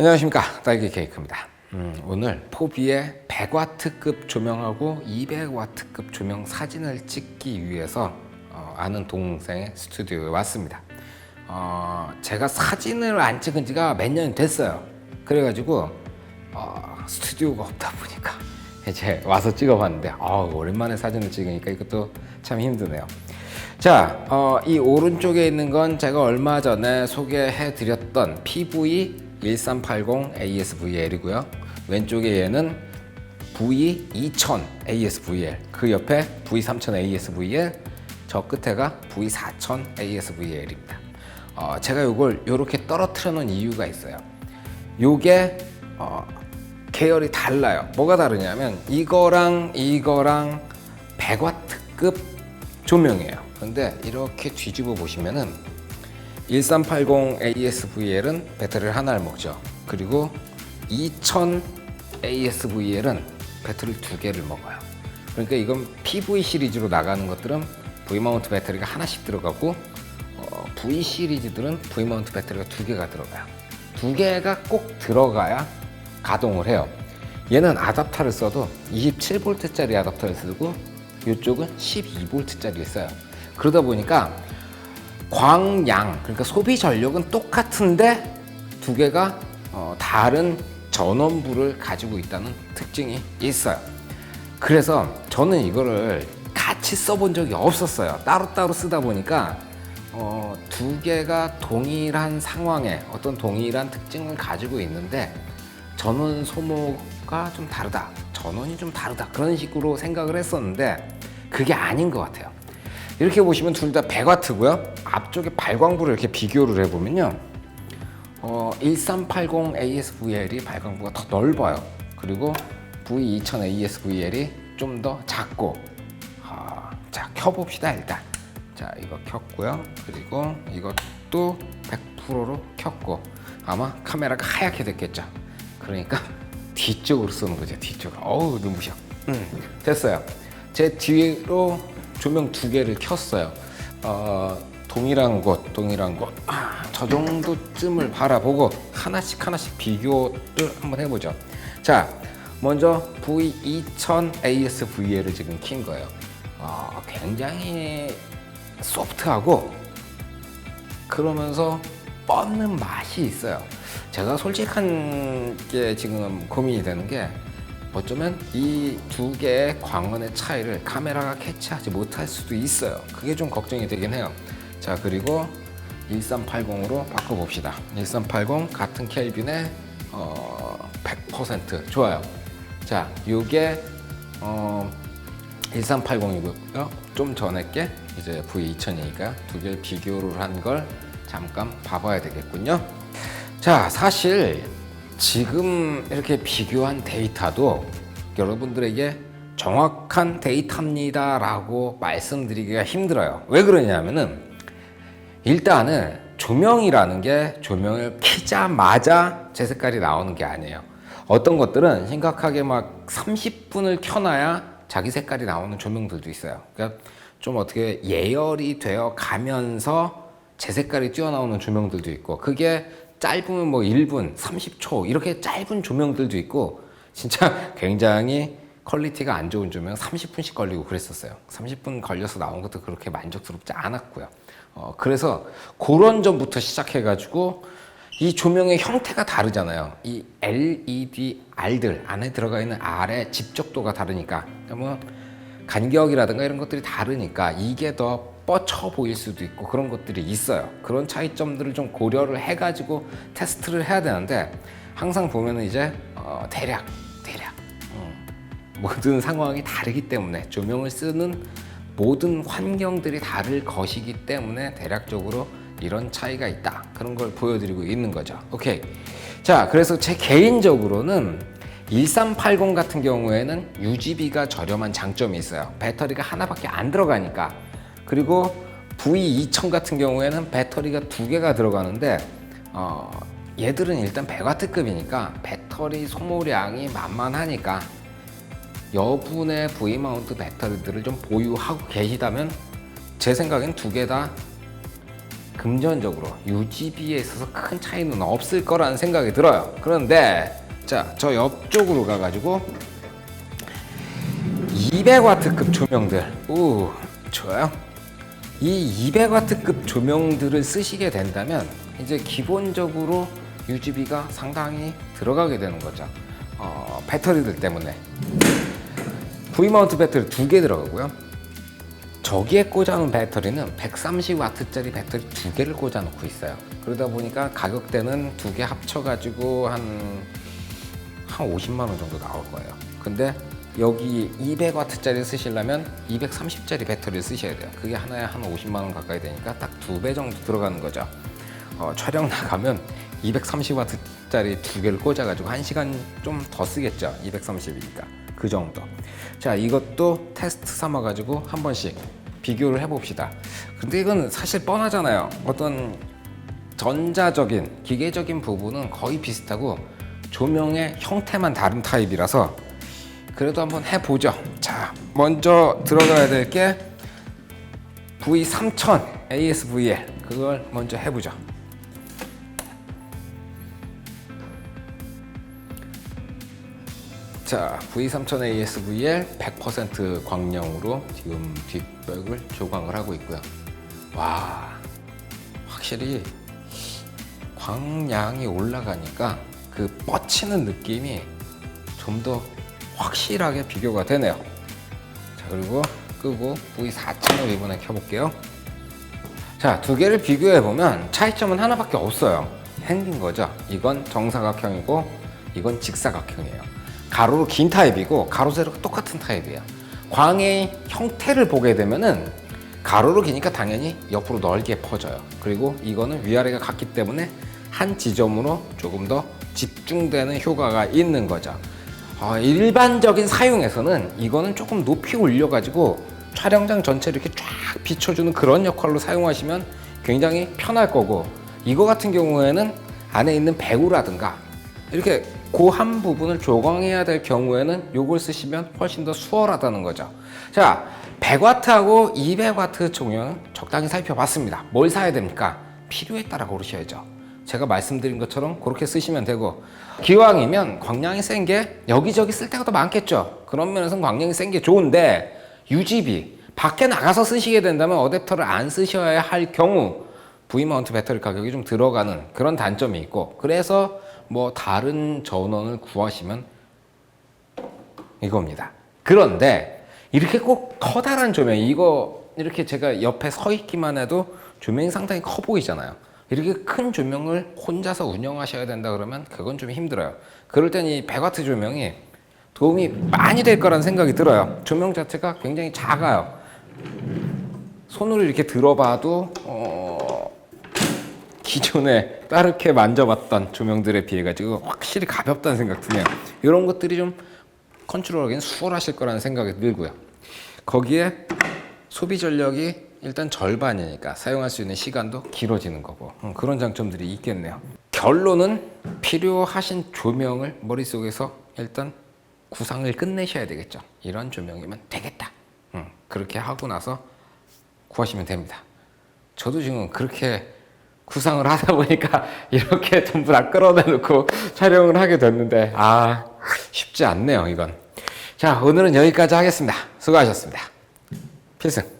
안녕하십니까 딸기 케이크입니다. 음, 오늘 포비의 100와트급 조명하고 200와트급 조명 사진을 찍기 위해서 어, 아는 동생의 스튜디오에 왔습니다. 어, 제가 사진을 안 찍은 지가 몇 년이 됐어요. 그래가지고 어, 스튜디오가 없다 보니까 이제 와서 찍어봤는데 아, 오랜만에 사진을 찍으니까 이것도 참 힘드네요. 자, 어, 이 오른쪽에 있는 건 제가 얼마 전에 소개해드렸던 PV 1380 ASVL이고요. 왼쪽에 얘는 V2000 ASVL, 그 옆에 V3000 ASVL, 저 끝에가 V4000 ASVL입니다. 어, 제가 이걸 이렇게 떨어뜨려 놓은 이유가 있어요. 요게 어, 계열이 달라요. 뭐가 다르냐면 이거랑 이거랑 100와트급 조명이에요. 근데 이렇게 뒤집어 보시면은 1380 ASVL은 배터리를 하나를 먹죠. 그리고 2000 ASVL은 배터리를 두 개를 먹어요. 그러니까 이건 PV 시리즈로 나가는 것들은 V 마운트 배터리가 하나씩 들어가고 어, V 시리즈들은 V 마운트 배터리가 두 개가 들어가요. 두 개가 꼭 들어가야 가동을 해요. 얘는 아답터를 써도 27V짜리 아답터를 쓰고 이쪽은 12V짜리를 써요. 그러다 보니까 광양 그러니까 소비 전력은 똑같은데 두 개가 어, 다른 전원부를 가지고 있다는 특징이 있어요. 그래서 저는 이거를 같이 써본 적이 없었어요. 따로따로 쓰다 보니까 어, 두 개가 동일한 상황에 어떤 동일한 특징을 가지고 있는데 전원 소모가 좀 다르다. 전원이 좀 다르다. 그런 식으로 생각을 했었는데 그게 아닌 것 같아요. 이렇게 보시면 둘 다 100와트고요. 앞쪽에 발광부를 이렇게 비교를 해보면요. 어, 1380 ASVL이 발광부가 더 넓어요. 그리고 V2000 ASVL이 좀 더 작고. 아, 자, 켜봅시다, 일단. 자, 이거 켰고요. 그리고 이것도 100%로 켰고. 아마 카메라가 하얗게 됐겠죠. 그러니까 뒤쪽으로 쏘는 거죠, 뒤쪽으로. 어우, 눈부셔. 음, 됐어요. 제 뒤로 조명 두 개를 켰어요. 어, 동일한 곳, 동일한 곳. 아, 저 정도쯤을 바라보고 하나씩 하나씩 비교를 한번 해보죠. 자, 먼저 V2000 ASVL을 지금 킨 거예요. 어, 굉장히 소프트하고 그러면서 뻗는 맛이 있어요. 제가 솔직한 게 지금 고민이 되는 게 어쩌면 이 두 개의 광원의 차이를 카메라가 캐치하지 못할 수도 있어요. 그게 좀 걱정이 되긴 해요. 자, 그리고 1380으로 바꿔봅시다. 1380 같은 켈빈에 어, 100% 좋아요. 자, 요게 어, 1380이고요. 좀 전에 게 이제 V2000이니까 두 개를 비교를 한 걸 잠깐 봐봐야 되겠군요. 자, 사실 지금 이렇게 비교한 데이터도 여러분들에게 정확한 데이터입니다라고 말씀드리기가 힘들어요. 왜 그러냐면은 일단은 조명이라는 게 조명을 켜자마자 제 색깔이 나오는 게 아니에요. 어떤 것들은 심각하게 막 30분을 켜놔야 자기 색깔이 나오는 조명들도 있어요. 그러니까 좀 어떻게 예열이 되어 가면서 제 색깔이 뛰어나오는 조명들도 있고 그게 짧으면 뭐 1분, 30초 이렇게 짧은 조명들도 있고 진짜 굉장히 퀄리티가 안 좋은 조명 30분씩 걸리고 그랬었어요. 30분 걸려서 나온 것도 그렇게 만족스럽지 않았고요. 어, 그래서 그런 점부터 시작해가지고 이 조명의 형태가 다르잖아요. 이 LED R들 안에 들어가 있는 R의 집적도가 다르니까 뭐 간격이라든가 이런 것들이 다르니까 이게 더 뻗쳐 보일 수도 있고 그런 것들이 있어요. 그런 차이점들을 좀 고려를 해가지고 테스트를 해야 되는데 항상 보면은 이제 어, 대략 대략 음, 모든 상황이 다르기 때문에 조명을 쓰는 모든 환경들이 다를 것이기 때문에 대략적으로 이런 차이가 있다 그런 걸 보여드리고 있는 거죠. 오케이. 자, 그래서 제 개인적으로는 1380 같은 경우에는 유지비가 저렴한 장점이 있어요. 배터리가 하나밖에 안 들어가니까. 그리고 V2000 같은 경우에는 배터리가 두 개가 들어가는데 어, 얘들은 일단 100와트급이니까 배터리 소모량이 만만하니까 여분의 V 마운트 배터리들을 좀 보유하고 계시다면 제 생각엔 두 개 다 금전적으로 유지비에 있어서 큰 차이는 없을 거라는 생각이 들어요. 그런데 자, 저 옆쪽으로 가가지고 200와트급 조명들, 오, 좋아요. 이 200와트급 조명들을 쓰시게 된다면 이제 기본적으로 유지비가 상당히 들어가게 되는 거죠. 어, 배터리들 때문에 V마운트 배터리 두 개 들어가고요. 저기에 꽂아놓은 배터리는 130와트짜리 배터리 두 개를 꽂아놓고 있어요. 그러다 보니까 가격대는 두 개 합쳐가지고 한, 한 50만 원 정도 나올 거예요. 근데 여기 200와트짜리 쓰시려면 230짜리 배터리를 쓰셔야 돼요. 그게 하나에 한 50만 원 가까이 되니까 딱 두 배 정도 들어가는 거죠. 어, 촬영 나가면 230와트짜리 두 개를 꽂아가지고 한 시간 좀 더 쓰겠죠. 230이니까 그 정도. 자 이것도 테스트 삼아가지고 한 번씩 비교를 해봅시다. 근데 이건 사실 뻔하잖아요. 어떤 전자적인 기계적인 부분은 거의 비슷하고 조명의 형태만 다른 타입이라서 그래도 한번 해보죠. 자 먼저 들어가야 될 게 V3000 ASVL 그걸 먼저 해보죠. 자, V3000 ASVL 100% 광량으로 지금 뒷벽을 조광을 하고 있고요. 와, 확실히 광량이 올라가니까 그 뻗치는 느낌이 좀더 확실하게 비교가 되네요. 자, 그리고 끄고 V4000을 이번에 켜볼게요. 자, 두 개를 비교해 보면 차이점은 하나밖에 없어요. 생긴 거죠. 이건 정사각형이고 이건 직사각형이에요. 가로로 긴 타입이고 가로 세로가 똑같은 타입이에요. 광의 형태를 보게 되면은 가로로 기니까 당연히 옆으로 넓게 퍼져요. 그리고 이거는 위아래가 같기 때문에 한 지점으로 조금 더 집중되는 효과가 있는 거죠. 어, 일반적인 사용에서는 이거는 조금 높이 올려가지고 촬영장 전체를 이렇게 쫙 비춰주는 그런 역할로 사용하시면 굉장히 편할 거고 이거 같은 경우에는 안에 있는 배우라든가 이렇게 그한 부분을 조광해야 될 경우에는 이걸 쓰시면 훨씬 더 수월하다는 거죠. 자, 100와트하고 200와트 조명은 적당히 살펴봤습니다. 뭘 사야 됩니까? 필요에 따라 고르셔야죠. 제가 말씀드린 것처럼 그렇게 쓰시면 되고 기왕이면 광량이 센 게 여기저기 쓸 때가 더 많겠죠. 그런 면에서는 광량이 센 게 좋은데 유지비 밖에 나가서 쓰시게 된다면 어댑터를 안 쓰셔야 할 경우 V마운트 배터리 가격이 좀 들어가는 그런 단점이 있고 그래서 뭐 다른 전원을 구하시면 이겁니다. 그런데 이렇게 꼭 커다란 조명 이거 이렇게 제가 옆에 서 있기만 해도 조명이 상당히 커 보이잖아요. 이렇게 큰 조명을 혼자서 운영하셔야 된다 그러면 그건 좀 힘들어요. 그럴 땐 이 100와트 조명이 도움이 많이 될 거라는 생각이 들어요. 조명 자체가 굉장히 작아요. 손으로 이렇게 들어봐도 어, 기존에 따르게 만져봤던 조명들에 비해 가지고 확실히 가볍다는 생각 드네요. 이런 것들이 좀 컨트롤하기는 수월하실 거라는 생각이 들고요. 거기에 소비 전력이 일단 절반이니까 사용할 수 있는 시간도 길어지는 거고 음, 그런 장점들이 있겠네요. 결론은 필요하신 조명을 머릿속에서 일단 구상을 끝내셔야 되겠죠. 이런 조명이면 되겠다. 음, 그렇게 하고 나서 구하시면 됩니다. 저도 지금 그렇게 구상을 하다 보니까 이렇게 전부 다 끌어내놓고 촬영을 하게 됐는데 아 쉽지 않네요 이건. 자 오늘은 여기까지 하겠습니다. 수고하셨습니다. 필승.